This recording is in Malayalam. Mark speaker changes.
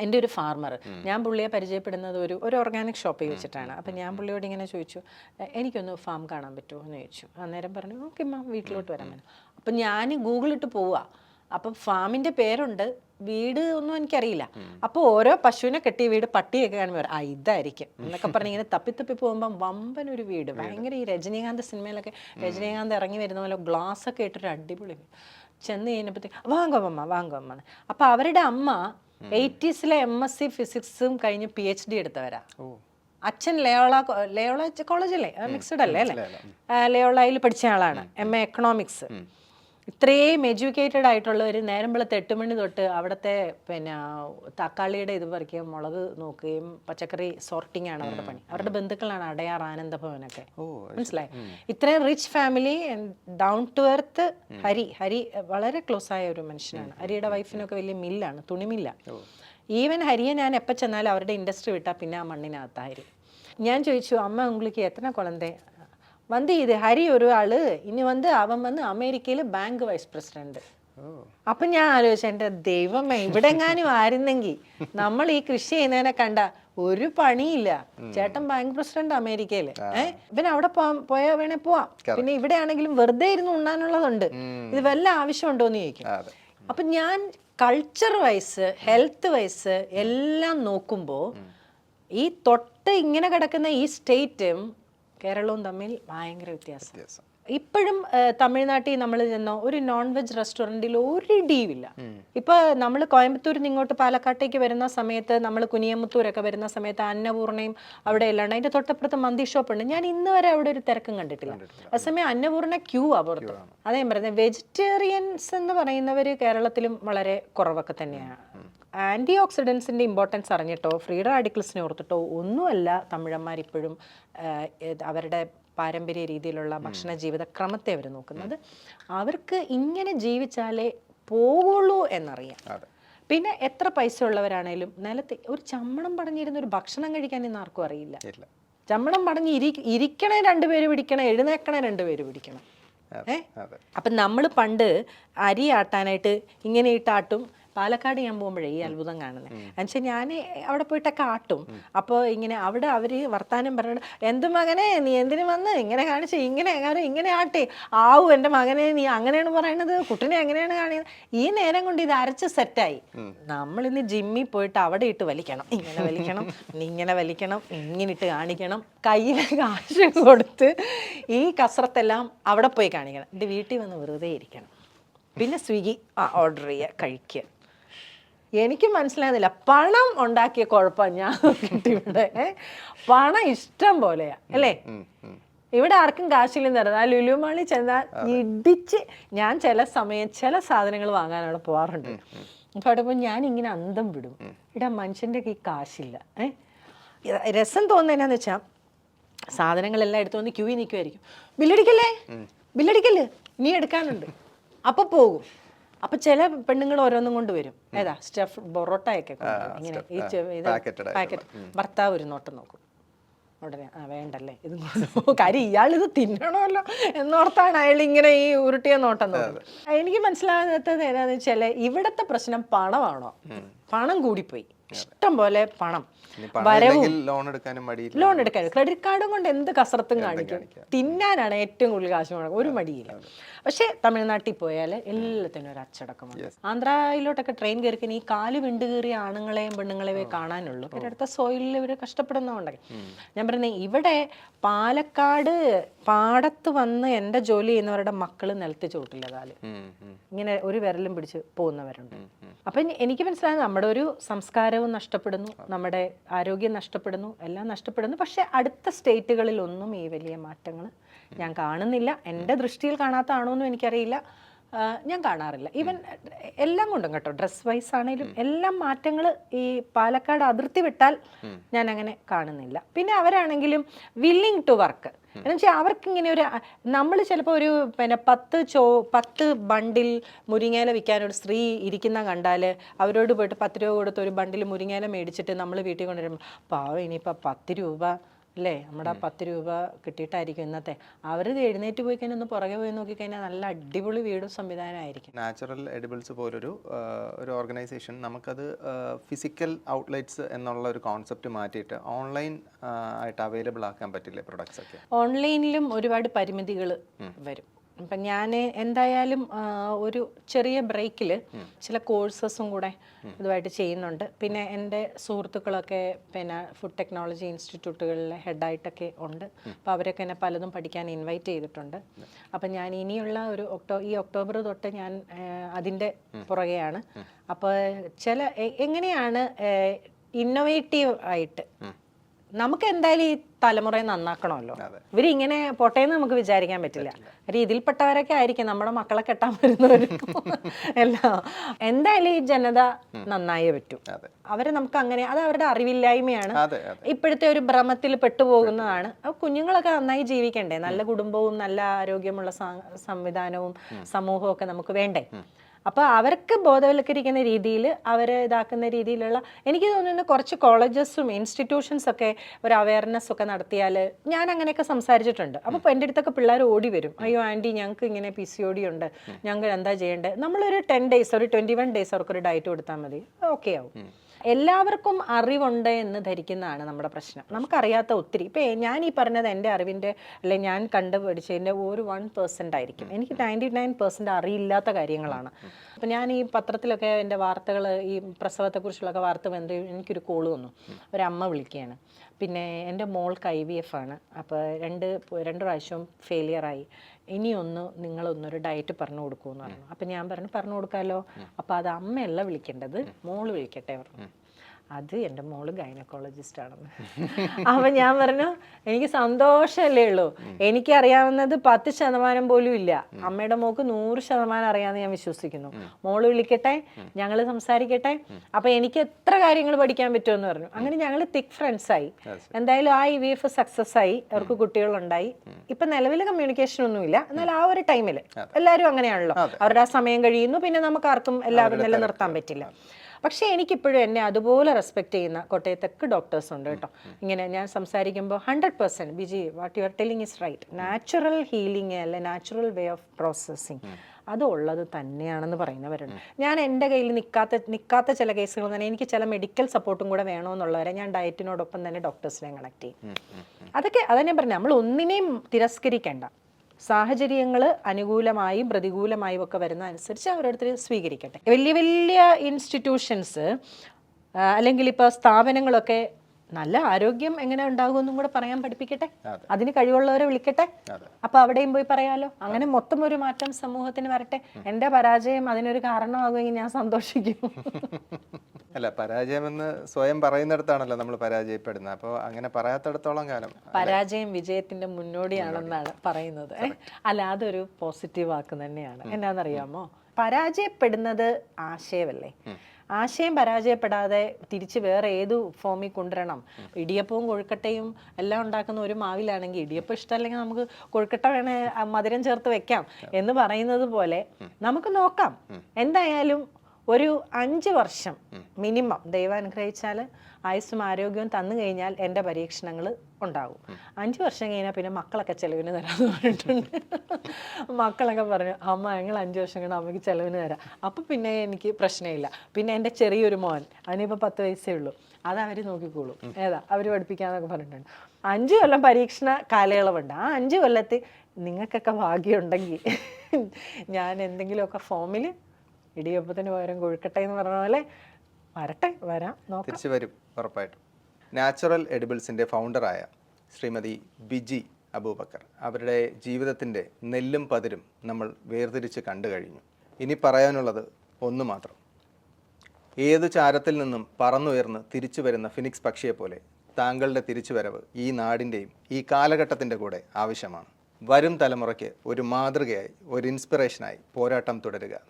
Speaker 1: എന്റെ ഒരു ഫാർമർ. ഞാൻ പുള്ളിയെ പരിചയപ്പെടുന്നത് ഒരു ഒരു ഓർഗാനിക് ഷോപ്പിൽ വെച്ചിട്ടാണ്. അപ്പം ഞാൻ പുള്ളിയോട് ഇങ്ങനെ ചോദിച്ചു "എ- എനിക്കൊന്ന് ഫാം കാണാൻ പറ്റുമോ? എന്ന് ചോദിച്ചു. അന്നേരം പറഞ്ഞു ഓക്കെ മാം വീട്ടിലോട്ട് വരാൻ പറ്റും അപ്പം ഞാൻ ഗൂഗിളിട്ട് പോവുക അപ്പം ഫാമിന്റെ പേരുണ്ട് വീട് ഒന്നും എനിക്കറിയില്ല. അപ്പോൾ ഓരോ പശുവിനെ കെട്ടിയ വീട് പട്ടിയൊക്കെ കാണുമ്പോൾ ആ ഇതായിരിക്കും. എന്നൊക്കെ പറഞ്ഞ് ഇങ്ങനെ തപ്പി തപ്പി പോകുമ്പം വമ്പൻ ഒരു വീട്. ഭയങ്കര ഈ രജനീകാന്ത് സിനിമയിലൊക്കെ രജനീകാന്ത് ഇറങ്ങി വരുന്ന പോലെ ഗ്ലാസ് ഒക്കെ ഇട്ടൊരു അടിപൊളി. വീട് ചെന്ന് കഴിഞ്ഞപ്പോഴത്തേക്ക് വാങ്ങോ അമ്മ വാങ്ങോ അമ്മ. അപ്പോൾ അവരുടെ അമ്മ എയ്റ്റീസിലെ എം എസ് സി ഫിസിക്സും കഴിഞ്ഞ് പി എച്ച് ഡി എടുത്തവരാ. അച്ഛൻ ലയോള ലയോള ലയോള കോളേജല്ലേ? മിക്സഡ് അല്ലേ അല്ലേ? ലയോളയിൽ പഠിച്ച ആളാണ്. എം എ എക്കണോമിക്സ് ഇത്രയും എഡ്യൂക്കേറ്റഡ് ആയിട്ടുള്ളവർ നേരം വെളുത്ത് എട്ട് മണി തൊട്ട് അവിടുത്തെ പിന്നെ തക്കാളിയുടെ ഇത് പറിക്കുകയും മുളക് നോക്കുകയും പച്ചക്കറി സോർട്ടിംഗ് ആണ് അവരുടെ പണി. അവരുടെ ബന്ധുക്കളാണ് അടയാർ ആനന്ദഭവനൊക്കെ മനസ്സിലായി? ഇത്രയും rich family down to earth Hari. Hari വളരെ ക്ലോസ് ആയ ഒരു മനുഷ്യനാണ്. ഹരിയുടെ വൈഫിനൊക്കെ വലിയ മില്ലാണ് തുണിമില്ല. ഈവൻ ഹരിയെ ഞാൻ എപ്പോൾ ചെന്നാലും അവരുടെ ഇൻഡസ്ട്രി വിട്ടാൽ പിന്നെ ആ മണ്ണിനകത്ത് ഹരി ഞാൻ ചോദിച്ചു അമ്മ ഉങ്ങളിക്ക് എത്ര കുളന്തേ? வந்து இது ஹரி ஒரு ஆளு இனி வந்து அவன் வந்து അമേരിക്കയിൽ ബാങ്ക് വൈസ് പ്രസിഡന്റ് അപ്പൊ ഞാൻ ആലോചിച്ചു എൻ്റെ ദൈവമേ ഇവിടെ എങ്ങാനും ആയിരുന്നെങ്കിൽ നമ്മൾ ഈ കൃഷി ചെയ്യുന്നതിനെ കണ്ട ഒരു പണിയില്ല ചേട്ടൻ ബാങ്ക് പ്രസിഡന്റ് അമേരിക്കയില് ഏഹ് പിന്നെ അവിടെ പോവാൻ പോയാൽ വേണേ പോവാം പിന്നെ ഇവിടെ ആണെങ്കിലും വെറുതെ ഇരുന്ന് ഉണ്ണാനുള്ളതുണ്ട് ഇത് വല്ല ആവശ്യമുണ്ടോ എന്ന് ചോദിക്കും
Speaker 2: അതെ
Speaker 1: അപ്പൊ ഞാൻ കൾച്ചർ വൈസ് ഹെൽത്ത് വൈസ് എല്ലാം നോക്കുമ്പോൾ ഈ തൊട്ട് ഇങ്ങനെ കിടക്കുന്ന ഈ സ്റ്റേറ്റും കേരളവും തമ്മിൽ ഭയങ്കര വ്യത്യാസം.
Speaker 2: വ്യത്യാസം.
Speaker 1: ഇപ്പോഴും തമിഴ്നാട്ടിൽ നമ്മൾ ചെന്നോ ഒരു നോൺ വെജ് റെസ്റ്റോറന്റിൽ ഒരു ഡീവില്ല ഇപ്പൊ നമ്മൾ കോയമ്പത്തൂരിൽ നിന്ന് ഇങ്ങോട്ട് പാലക്കാട്ടേക്ക് വരുന്ന സമയത്ത് നമ്മൾ കുനിയമ്പത്തൂരൊക്കെ വരുന്ന സമയത്ത് അന്നപൂർണയും അവിടെ എല്ലാം അതിന്റെ തൊട്ടപ്പുറത്ത് മന്തി ഷോപ്പ് ഉണ്ട്. ഞാൻ ഇന്ന് വരെ അവിടെ ഒരു തിരക്കും കണ്ടിട്ടില്ല. അതേസമയം അന്നപൂർണ ക്യൂ അപുറത്ത് പുറത്ത്. അതേ പറഞ്ഞത് പറയുന്നത് വെജിറ്റേറിയൻസ് എന്ന് പറയുന്നവര് കേരളത്തിലും വളരെ കുറവൊക്കെ തന്നെയാണ് ആന്റി ഓക്സിഡൻസിന്റെ ഇമ്പോർട്ടൻസ് അറിഞ്ഞിട്ടോ ഫ്രീ റാഡിക്കൽസിനെ ഓർത്തിട്ടോ ഒന്നുമല്ല തമിഴന്മാർ ഇപ്പോഴും അവരുടെ പാരമ്പര്യ രീതിയിലുള്ള ഭക്ഷണ ജീവിതക്രമത്തെ അവർ നോക്കുന്നത്. അവർക്ക് ഇങ്ങനെ ജീവിച്ചാലേ പോകുള്ളൂ എന്നറിയാം. പിന്നെ എത്ര പൈസ ഉള്ളവരാണേലും നിലത്ത് ഒരു ചമ്മണം പടഞ്ഞിരുന്ന ഒരു ഭക്ഷണം കഴിക്കാൻ ഇന്ന് ആർക്കും അറിയില്ല. ചമ്മണം പടഞ്ഞ് ഇരി ഇരിക്കണേ രണ്ടുപേര് പിടിക്കണം എഴുന്നേക്കണേ രണ്ടുപേര് പിടിക്കണം.
Speaker 2: അതെ
Speaker 1: ഏ
Speaker 2: അതെ.
Speaker 1: അപ്പം നമ്മൾ പണ്ട് അരി ആട്ടാനായിട്ട് ഇങ്ങനെ ഇട്ടാട്ടും പാലക്കാട് ഞാൻ പോകുമ്പോഴേ ഈ അത്ഭുതം കാണുന്നത് എന്നുവെച്ചാൽ ഞാൻ അവിടെ പോയിട്ട് കാട്ടും. അപ്പോൾ ഇങ്ങനെ അവിടെ അവർ വർത്താനം പറഞ്ഞു എന്ത് മകനെ? നീ എന്തിനു വന്ന്? ഇങ്ങനെ കാണിച്ച് ഇങ്ങനെ കാര്യം ഇങ്ങനെ ആട്ടെ. ആവു എന്റെ മകനെ നീ അങ്ങനെയാണ് പറയണത്. കുട്ടിനെ എങ്ങനെയാണ് കാണിയത്. ഈ നേരം കൊണ്ട് ഇത് അരച്ച് സെറ്റായി നമ്മൾ ഇന്ന് ജിമ്മിൽ പോയിട്ട് അവിടെ ഇട്ട് വലിക്കണം. ഇങ്ങനെ വലിക്കണം നീ ഇങ്ങനെ വലിക്കണം ഇങ്ങനെ ഇട്ട് കാണിക്കണം. കയ്യിൽ കാശ് കൊടുത്ത് ഈ കസറത്തെല്ലാം അവിടെ പോയി കാണിക്കണം. എന്റെ വീട്ടിൽ വന്ന് വെറുതെ ഇരിക്കണം. പിന്നെ സ്വിഗ്ഗി ആ ഓർഡർ ചെയ്യുക കഴിക്കുക. എനിക്ക് മനസ്സിലാകുന്നില്ല. പണം ഉണ്ടാക്കിയ കുഴപ്പം ഞാൻ ഇവിടെ. പണം ഇഷ്ടം പോലെയാ. അല്ലേ. ഇവിടെ ആർക്കും കാശില്ലെന്ന് തരുന്നത് ആ ലുലുമാളി ചെന്നാൽ ഇടിച്ച് ഞാൻ ചില സമയം ചില സാധനങ്ങൾ വാങ്ങാൻ അവിടെ പോവാറുണ്ട്. അപ്പോൾ അവിടെ ഞാൻ ഇങ്ങനെ അന്തം വിടും. ഇവിടെ മനുഷ്യന്റെ ഈ കാശില്ല. ഏഹ് രസം തോന്നുന്നതിനാന്ന് വെച്ചാ വെച്ചാൽ സാധനങ്ങളെല്ലാം എടുത്തു വന്ന് ക്യൂയിൽ നിൽക്കുമായിരിക്കും ബില്ലടിക്കല്ലേ? ബില്ലടിക്കല്ലേ? നീ എടുക്കാനുണ്ട്. അപ്പൊ പോകും. അപ്പൊ ചില പെണ്ണുങ്ങൾ ഓരോന്നും കൊണ്ടുവരും ഏതാ? സ്റ്റഫ് ബൊറോട്ടയൊക്കെ. ഇങ്ങനെ ഈ ഇത് പാക്കറ്റ് ഭർത്താവ് ഒരു നോട്ടം നോക്കും. ഉടനെ ആ വേണ്ടല്ലേ? ഇത് കാര്യം ഇയാൾ ഇത് തിന്നണമല്ലോ എന്നോർത്താണ് അയാൾ ഇങ്ങനെ ഈ ഉരുട്ടിയ നോട്ടം എനിക്ക് മനസ്സിലാകാത്തത് ഏതാന്ന് വെച്ചാൽ ഇവിടത്തെ പ്രശ്നം പണമാണോ? പണം കൂടിപ്പോയി. ഇഷ്ടം പോലെ പണം.
Speaker 2: വരവും ലോൺ എടുക്കാനും
Speaker 1: ലോൺ എടുക്കാൻ ക്രെഡിറ്റ് കാർഡും കൊണ്ട് എന്ത് കസർത്തും കാണിക്കും. തിന്നാനാണ് ഏറ്റവും കൂടുതൽ കാശ് ഒരു മടിയില്ല. പക്ഷേ തമിഴ്നാട്ടിൽ പോയാൽ എല്ലാത്തിനും ഒരു അച്ചടക്കമാണ് ആന്ധ്രയിലോട്ടൊക്കെ ട്രെയിൻ കയറി ഈ കാൽ വിണ്ട് കയറിയ ആണുങ്ങളെയും പെണ്ണുങ്ങളെയും കാണാനുള്ളൂ. പിന്നെ അടുത്ത സോയിലിൽ ഇവർ കഷ്ടപ്പെടുന്നതുകൊണ്ടൊക്കെ ഞാൻ പറയുന്നത് ഇവിടെ പാലക്കാട് പാടത്ത് വന്ന് എന്റെ ജോലി ചെയ്യുന്നവരുടെ മക്കൾ നിലത്ത് ചോട്ടില്ല
Speaker 2: കാൽ.
Speaker 1: ഇങ്ങനെ ഒരു വിരലും പിടിച്ച് പോകുന്നവരുണ്ട്. അപ്പം എനിക്ക് മനസ്സിലായത് നമ്മുടെ ഒരു സംസ്കാരവും നഷ്ടപ്പെടുന്നു നമ്മുടെ ആരോഗ്യം നഷ്ടപ്പെടുന്നു എല്ലാം നഷ്ടപ്പെടുന്നു. പക്ഷേ അടുത്ത സ്റ്റേറ്റുകളിലൊന്നും ഈ വലിയ മാറ്റങ്ങൾ ഞാൻ കാണുന്നില്ല. എന്റെ ദൃഷ്ടിയിൽ കാണാത്തതാണോ എന്നും എനിക്കറിയില്ല. ഞാൻ കാണാറില്ല. ഈവൻ എല്ലാം കൊണ്ടും കേട്ടോ. ഡ്രസ് വൈസ് ആണെങ്കിലും എല്ലാം മാറ്റങ്ങൾ ഈ പാലക്കാട് അതിർത്തി വിട്ടാൽ ഞാൻ അങ്ങനെ കാണുന്നില്ല. പിന്നെ അവരാണെങ്കിലും വില്ലിങ് ടു വർക്ക് എന്ന് വെച്ചാൽ അവർക്ക് ഇങ്ങനെ ഒരു നമ്മൾ ചിലപ്പോൾ ഒരു പിന്നെ പത്ത് ചോ പത്ത് ബണ്ടിൽ മുരിങ്ങയില വിൽക്കാൻ ഒരു സ്ത്രീ ഇരിക്കുന്ന കണ്ടാൽ അവരോട് പോയിട്ട് പത്ത് രൂപ കൊടുത്ത് ഒരു ബണ്ടിൽ മുരിങ്ങയില മേടിച്ചിട്ട് നമ്മൾ വീട്ടിൽ കൊണ്ടുവരുമ്പോൾ പാവം ഇനിയിപ്പോൾ പത്ത് രൂപ അല്ലേ? നമ്മുടെ പത്ത് രൂപ കിട്ടിയിട്ടായിരിക്കും ഇന്നത്തെ. അവർ എഴുന്നേറ്റ് പോയി കഴിഞ്ഞാൽ ഒന്ന് പുറകെ പോയി നോക്കി കഴിഞ്ഞാൽ നല്ല അടിപൊളി വീടും സംവിധാനമായിരിക്കും
Speaker 2: നാച്ചുറൽ എഡിബിൾസ് പോലൊരു ഒരു ഓർഗനൈസേഷൻ നമുക്കത് ഫിസിക്കൽ ഔട്ട്ലെറ്റ്സ് എന്നുള്ള ഒരു കോൺസെപ്റ്റ് മാറ്റിയിട്ട് ഓൺലൈൻ ആയിട്ട് അവൈലബിൾ ആക്കാൻ പറ്റില്ലേ പ്രൊഡക്ട്സ് ഒക്കെ?
Speaker 1: ഓൺലൈനിലും ഒരുപാട് പരിമിതികൾ വരും. അപ്പം ഞാൻ എന്തായാലും ഒരു ചെറിയ ബ്രേക്കിൽ ചില കോഴ്സസും കൂടെ ഇതുമായിട്ട് ചെയ്യുന്നുണ്ട്. പിന്നെ എന്റെ സുഹൃത്തുക്കളൊക്കെ പിന്നെ ഫുഡ് ടെക്നോളജി ഇൻസ്റ്റിറ്റ്യൂട്ടുകളിലെ ഹെഡായിട്ടൊക്കെ ഉണ്ട്. അപ്പോൾ അവരൊക്കെ എന്നെ പലതും പഠിക്കാൻ ഇൻവൈറ്റ് ചെയ്തിട്ടുണ്ട്. അപ്പം ഞാൻ ഇനിയുള്ള ഒരു ഒക്ടോ ഈ ഒക്ടോബർ തൊട്ട് ഞാൻ അതിന്റെ പുറകെയാണ്. അപ്പോൾ ചില എങ്ങനെയാണ് ഇന്നോവേറ്റീവ് ആയിട്ട് നമുക്ക് എന്തായാലും ഈ തലമുറയെ നന്നാക്കണമല്ലോ. ഇവരിങ്ങനെ പൊട്ടേന്ന് നമുക്ക് വിചാരിക്കാൻ പറ്റില്ല. കാര്യം ഇതിൽപ്പെട്ടവരൊക്കെ ആയിരിക്കും നമ്മുടെ മക്കളെ കെട്ടാൻ വരുന്നവരും. എല്ലാം. എന്തായാലും ഈ ജനത നന്നായേ പറ്റൂ. അവരെ നമുക്ക് അങ്ങനെ അത് അവരുടെ അറിവില്ലായ്മയാണ്. ഇപ്പോഴത്തെ ഒരു ഭ്രമത്തിൽ പെട്ടുപോകുന്നതാണ്. കുഞ്ഞുങ്ങളൊക്കെ നന്നായി ജീവിക്കണ്ടേ? നല്ല കുടുംബവും നല്ല ആരോഗ്യമുള്ള സംവിധാനവും സമൂഹവും ഒക്കെ നമുക്ക് വേണ്ടേ? അപ്പൊ അവർക്ക് ബോധവൽക്കരിക്കുന്ന രീതിയിൽ അവരെ ഇതാക്കുന്ന രീതിയിലുള്ള എനിക്ക് തോന്നുന്നു കുറച്ച് കോളേജസും ഇൻസ്റ്റിറ്റ്യൂഷൻസ് ഒക്കെ ഒരു അവയർനെസ് ഒക്കെ നടത്തിയാൽ ഞാൻ അങ്ങനെയൊക്കെ സംസാരിച്ചിട്ടുണ്ട്. അപ്പോൾ എന്റെ അടുത്തൊക്കെ പിള്ളേർ ഓടി വരും. അയ്യോ ആന്റി ഞങ്ങൾക്ക് ഇങ്ങനെ പി സി ഡി ഉണ്ട്. ഞങ്ങൾ എന്താ ചെയ്യേണ്ടത്? നമ്മളൊരു ടെൻ ഡേയ്സ് ഒരു ട്വന്റി വൺ ഡേയ്സ് അവർക്കൊരു ഡയറ്റ് കൊടുത്താൽ മതി. ഓക്കെ ആവും. എല്ലാവർക്കും അറിവുണ്ട് എന്ന് ധരിക്കുന്നതാണ് നമ്മുടെ പ്രശ്നം. നമുക്കറിയാത്ത ഒത്തിരി. ഇപ്പം ഞാൻ ഈ പറഞ്ഞത് എന്റെ അറിവിന്റെ അല്ലെ ഞാൻ കണ്ടുപിടിച്ചതിന്റെ ഒരു വൺ പെർസെന്റ് ആയിരിക്കും. എനിക്ക് നയന്റി നയൻ പെർസെന്റ് അറിയില്ലാത്ത കാര്യങ്ങളാണ്. അപ്പം ഞാൻ ഈ പത്രത്തിലൊക്കെ എന്റെ വാർത്തകൾ ഈ പ്രസവത്തെക്കുറിച്ചുള്ളൊക്കെ വാർത്ത വന്ന് എനിക്കൊരു കോൾ വന്നു. ഒരമ്മ വിളിക്കുകയാണ്. പിന്നെ എന്റെ മോൾക്ക് ഐ വി എഫ് ആണ്. അപ്പോൾ രണ്ട് രണ്ട് പ്രാവശ്യവും ഫെയിലിയറായി ഇനിയൊന്ന് നിങ്ങളൊന്നൊരു ഡയറ്റ് പറഞ്ഞു കൊടുക്കുമെന്ന് പറഞ്ഞു. അപ്പം ഞാൻ പറഞ്ഞു പറഞ്ഞു കൊടുക്കാമല്ലോ അപ്പോൾ അത് അമ്മയല്ല വിളിക്കേണ്ടത് മോൾ വിളിക്കട്ടെ പറഞ്ഞു. അത് എന്റെ മോൾ ഗൈനക്കോളജിസ്റ്റ് ആണെന്ന് അപ്പം ഞാൻ പറഞ്ഞു എനിക്ക് സന്തോഷമല്ലേ ഉള്ളൂ. എനിക്കറിയാവുന്നത് പത്ത് ശതമാനം പോലും ഇല്ല. അമ്മയുടെ മോക്ക് നൂറ് ശതമാനം അറിയാമെന്ന് ഞാൻ വിശ്വസിക്കുന്നു. മോൾ വിളിക്കട്ടെ ഞങ്ങൾ സംസാരിക്കട്ടെ. അപ്പം എനിക്ക് എത്ര കാര്യങ്ങൾ പഠിക്കാൻ പറ്റുമെന്ന് പറഞ്ഞു. അങ്ങനെ ഞങ്ങൾ തിക് ഫ്രണ്ട്സായി എന്തായാലും ആ ഇ വി എഫ് സക്സസ് ആയി. അവർക്ക് കുട്ടികളുണ്ടായി. ഇപ്പം നിലവിൽ കമ്മ്യൂണിക്കേഷൻ ഒന്നുമില്ല എന്നാൽ ആ ഒരു ടൈമിൽ എല്ലാവരും അങ്ങനെയാണല്ലോ. അവരുടെ ആ സമയം കഴിയുന്നു. പിന്നെ നമുക്ക് ആർക്കും എല്ലാവരും നിലനിർത്താൻ പറ്റില്ല. പക്ഷേ എനിക്കിപ്പോഴും എന്നെ അതുപോലെ റെസ്പെക്ട് ചെയ്യുന്ന കോട്ടയത്തൊക്കെ ഡോക്ടേഴ്സ് ഉണ്ട് കേട്ടോ. ഇങ്ങനെ ഞാൻ സംസാരിക്കുമ്പോൾ hundred percent Biji what you are telling is right natural healing അല്ലെ നാച്ചുറൽ വേ ഓഫ് പ്രോസസ്സിങ് അത് ഉള്ളത് തന്നെയാണെന്ന് പറയുന്നവരുണ്ട്. ഞാൻ എന്റെ കയ്യിൽ നിൽക്കാത്ത നിൽക്കാത്ത ചില കേസുകൾ തന്നെ എനിക്ക് ചില മെഡിക്കൽ സപ്പോർട്ടും കൂടെ വേണമെന്നുള്ളവരെ ഞാൻ ഡയറ്റിനോടൊപ്പം തന്നെ ഡോക്ടേഴ്സിനെ കണക്ട് ചെയ്യും. അതൊക്കെ അതന്നെ പറഞ്ഞു നമ്മൾ ഒന്നിനെയും തിരസ്കരിക്കേണ്ട. സാഹചര്യങ്ങൾ അനുകൂലമായും പ്രതികൂലമായും ഒക്കെ വരുന്ന അനുസരിച്ച് ഓരോരുത്തർ സ്വീകരിക്കട്ടെ. വലിയ വലിയ ഇൻസ്റ്റിറ്റ്യൂഷൻസ് അല്ലെങ്കിൽ ഇപ്പോൾ സ്ഥാപനങ്ങളൊക്കെ നല്ല ആരോഗ്യം എങ്ങനെ ഉണ്ടാകുമെന്നും കൂടെ പറയാൻ പഠിപ്പിക്കട്ടെ? അതിന് കഴിവുള്ളവരെ വിളിക്കട്ടെ? അപ്പൊ അവിടെയും പോയി പറയാലോ? അങ്ങനെ മൊത്തം ഒരു മാറ്റം സമൂഹത്തിന് വരട്ടെ. എന്റെ പരാജയം അതിനൊരു കാരണമാകുമെങ്കിൽ ഞാൻ സന്തോഷിക്കും.
Speaker 2: അല്ല പരാജയമെന്ന് സ്വയം പറയുന്നിടത്താണല്ലോ നമ്മൾ പരാജയപ്പെടുന്നത്. അപ്പോൾ അങ്ങനെ പറയാത്തിടത്തോളം കാലം
Speaker 1: പരാജയം വിജയത്തിന്റെ മുന്നോടിയാണെന്നാണ് പറയുന്നത്? അല്ല അതൊരു പോസിറ്റീവ് വാക്ക് തന്നെയാണ്. എന്നാന്നറിയാമോ? പരാജയപ്പെടുന്നത് ആശയമല്ലേ? ആശയം പരാജയപ്പെടാതെ തിരിച്ച് വേറെ ഏതു ഫോമിൽ കൊണ്ടുവരണം? ഇടിയപ്പവും കൊഴുക്കട്ടയും എല്ലാം ഉണ്ടാക്കുന്ന ഒരു മാവിലാണെങ്കിൽ ഇടിയപ്പം ഇഷ്ടമല്ലെങ്കിൽ നമുക്ക് കൊഴുക്കട്ട വേണേ മധുരം ചേർത്ത് വെക്കാം എന്ന് പറയുന്നത് പോലെ നമുക്ക് നോക്കാം. എന്തായാലും ഒരു അഞ്ച് വർഷം മിനിമം ദൈവം അനുഗ്രഹിച്ചാൽ ആയുസ്സും ആരോഗ്യവും തന്നു കഴിഞ്ഞാൽ എന്റെ പരീക്ഷണങ്ങൾ ഉണ്ടാകും. അഞ്ച് വർഷം കഴിഞ്ഞാൽ പിന്നെ മക്കളൊക്കെ ചിലവിന് തരാമെന്ന് പറഞ്ഞിട്ടുണ്ട്. മക്കളൊക്കെ പറഞ്ഞു അമ്മ ഞങ്ങൾ അഞ്ച് വർഷം കഴിഞ്ഞാൽ അമ്മയ്ക്ക് ചിലവിന് തരാം. അപ്പം പിന്നെ എനിക്ക് പ്രശ്നമില്ല. പിന്നെ എന്റെ ചെറിയൊരു മോൻ അതിനിപ്പോൾ പത്ത് വയസ്സേ ഉള്ളൂ. അത് അവർ നോക്കിക്കോളും. ഏതാ? അവർ പഠിപ്പിക്കാന്നൊക്കെ പറഞ്ഞിട്ടുണ്ട്. അഞ്ച് കൊല്ലം പരീക്ഷണ കാലയളവുണ്ട്. ആ അഞ്ച് കൊല്ലത്തിൽ നിങ്ങൾക്കൊക്കെ ഭാഗ്യമുണ്ടെങ്കിൽ ഞാൻ എന്തെങ്കിലുമൊക്കെ ഫോമിൽ ഇടിയപ്പത്തിന് പകരം കൊഴുക്കട്ടെ എന്ന് പറഞ്ഞ പോലെ വരട്ടെ വരാം
Speaker 2: തിരിച്ചു വരും ഉറപ്പായിട്ടും. നാച്ചുറൽ എഡിബിൾസിന്റെ ഫൗണ്ടറായ ശ്രീമതി ബിജി അബൂബക്കർ. അവരുടെ ജീവിതത്തിന്റെ നെല്ലും പതിരും നമ്മൾ വേർതിരിച്ച് കണ്ടു കഴിഞ്ഞു. ഇനി പറയാനുള്ളത് ഒന്ന് മാത്രം. ഏതു ചാരത്തിൽ നിന്നും പറന്നുയർന്ന് തിരിച്ചു വരുന്ന ഫിനിക്സ് പക്ഷിയെ പോലെ താങ്കളുടെ തിരിച്ചുവരവ് ഈ നാടിന്റെയും ഈ കാലഘട്ടത്തിന്റെ കൂടെ ആവശ്യമാണ്. വരും തലമുറയ്ക്ക് ഒരു മാതൃകയായി ഒരു ഇൻസ്പിറേഷനായി പോരാട്ടം തുടരുക.